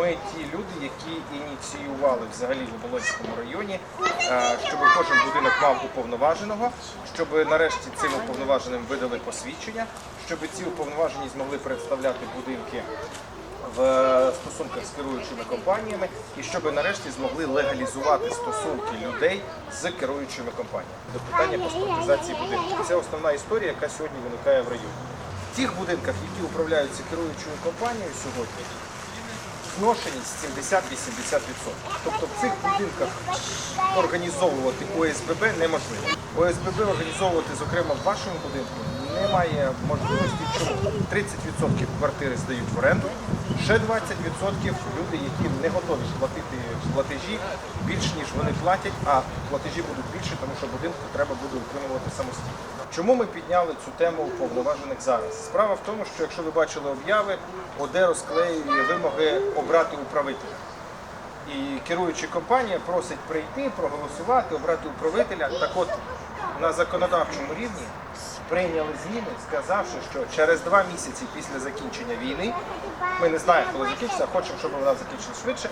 ми ті люди, які ініціювали взагалі в Оболонському районі, е, щоб кожен будинок мав уповноваженого, щоб нарешті цим уповноваженим видали посвідчення, щоб ці уповноважені змогли представляти будинки в стосунках з керуючими компаніями і щоб нарешті змогли легалізувати стосунки людей з керуючими компаніями. До питання паспортизації будинків. Це основна історія, яка сьогодні виникає в районі. В тих будинках, які управляються керуючою компанією сьогодні, зношеність 70-80%. Тобто в цих будинках організовувати ОСББ неможливо. ОСББ організовувати, зокрема, в вашому будинку немає можливості. Чому 30% квартири здають в оренду, ще 20% люди, які не готові платити платежі більш ніж вони платять, а платежі будуть більше, тому що будинку треба буде утримувати самостійно. Чому ми підняли цю тему уповноважених зараз? Справа в тому, що якщо ви бачили обяви, ОД розклеює вимоги обрати управителя. І керуюча компанія просить прийти, проголосувати, обрати управителя. Так от на законодавчому рівні прийняли зміни, сказавши, що через два місяці після закінчення війни, ми не знаємо, коли закінчиться, хочемо, щоб вона закінчилась швидше.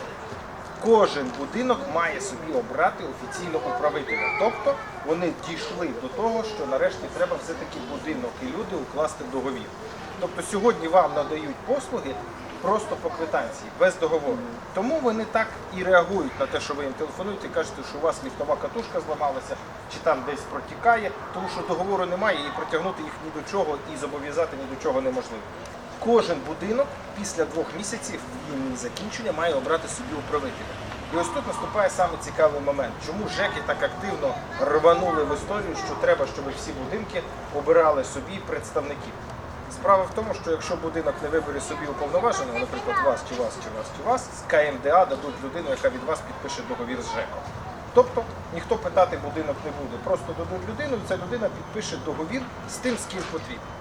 Кожен будинок має собі обрати офіційно управителя. Тобто вони дійшли до того, що нарешті треба все-таки будинок і люди укласти договір. Тобто сьогодні вам надають послуги просто по квитанції, без договору. Тому вони так і реагують на те, що ви їм телефонуєте і кажете, що у вас ліфтова катушка зламалася, чи там десь протікає, тому що договору немає і притягнути їх ні до чого і зобов'язати ні до чого неможливо. Кожен будинок після двох місяців війни закінчення має обрати собі управителя. І ось тут наступає саме цікавий момент, чому ЖЕКи так активно рванули в історію, що треба, щоб всі будинки обирали собі представників. Справа в тому, що якщо будинок не вибере собі уповноваженого, наприклад, вас чи вас, чи вас, чи вас, з КМДА дадуть людину, яка від вас підпише договір з ЖЕКом. Тобто ніхто питати будинок не буде, просто дадуть людину, і ця людина підпише договір з тим, з ким потрібно.